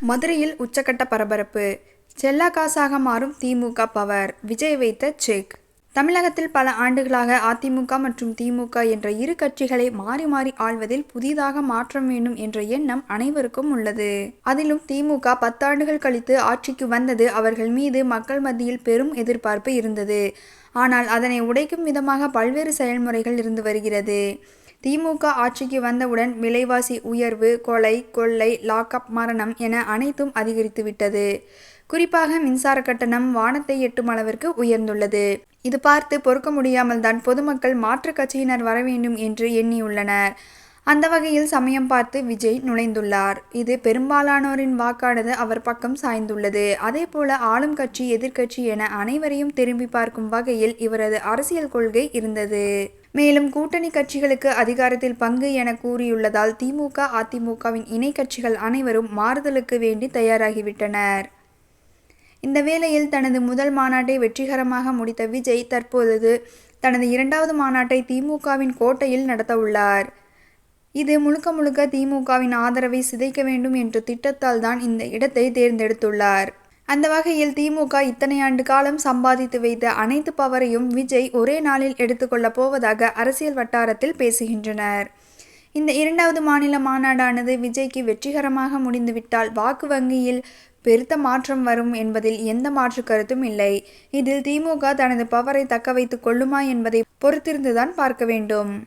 மதுரையில் உச்சக்கட்ட பரபரப்பு. செல்லா காசாக மாறும் திமுக பவர். விஜய் வைத்த செக். தமிழகத்தில் பல ஆண்டுகளாக அதிமுக மற்றும் திமுக என்ற இரு கட்சிகளை மாறி மாறி ஆள்வதில் புதிதாக மாற்றம் வேண்டும் என்ற எண்ணம் அனைவருக்கும் உள்ளது. அதிலும் திமுக பத்தாண்டுகள் கழித்து ஆட்சிக்கு வந்தது அவர்கள் மீது மக்கள் மத்தியில் பெரும் எதிர்பார்ப்பு இருந்தது. ஆனால் அதனை உடைக்கும் விதமாக பல்வேறு செயல்முறைகள் இருந்து வருகிறது. திமுக ஆட்சிக்கு வந்தவுடன் விலைவாசி உயர்வு கொலை கொள்ளை லாக்அப் மரணம் என அனைத்தும் அதிகரித்துவிட்டது குறிப்பாக மின்சார கட்டணம் வானத்தை எட்டும் அளவிற்கு உயர்ந்துள்ளது. இது பார்த்து பொறுக்க முடியாமல் தான் பொதுமக்கள் மாற்றுக் கட்சியினர் வர வேண்டும் என்று எண்ணியுள்ளனர். அந்த வகையில் சமயம் பார்த்து விஜய் நுழைந்துள்ளார். இது பெரும்பாலானோரின் வாக்கானது அவர் பக்கம் சாய்ந்துள்ளது. அதேபோல ஆளும் கட்சி எதிர்க்கட்சி என அனைவரையும் திரும்பி பார்க்கும் வகையில் இவரது அரசியல் கொள்கை இருந்தது. மேலும் கூட்டணி கட்சிகளுக்கு அதிகாரத்தில் பங்கு என கூறியுள்ளதால் திமுக அதிமுகவின் இணை கட்சிகள் அனைவரும் மாறுதலுக்கு வேண்டி தயாராகிவிட்டனர். இந்த வேளையில் தனது முதல் மாநாட்டை வெற்றிகரமாக முடித்த விஜய் தற்பொழுது தனது இரண்டாவது மாநாட்டை திமுகவின் கோட்டையில் நடத்தவுள்ளார் இது முழுக்க முழுக்க திமுகவின் ஆதரவை சிதைக்க வேண்டும் என்ற திட்டத்தால் தான் இந்த இடத்தை தேர்ந்தெடுத்துள்ளார். அந்த வகையில் திமுக இத்தனை ஆண்டு காலம் சம்பாதித்து வைத்த அனைத்து பவரையும் விஜய் ஒரே நாளில் எடுத்துக்கொள்ளப் போவதாக அரசியல் வட்டாரத்தில் பேசுகின்றனர். இந்த இரண்டாவது மாநில மாநாடானது விஜய்க்கு வெற்றிகரமாக முடிந்துவிட்டால் வாக்கு வங்கியில் பெருத்த மாற்றம் வரும் என்பதில் எந்த மாற்று கருத்தும் இல்லை. இதில் திமுக தனது பவரை தக்க வைத்துக் கொள்ளுமா என்பதை பொறுத்திருந்துதான் பார்க்க வேண்டும்.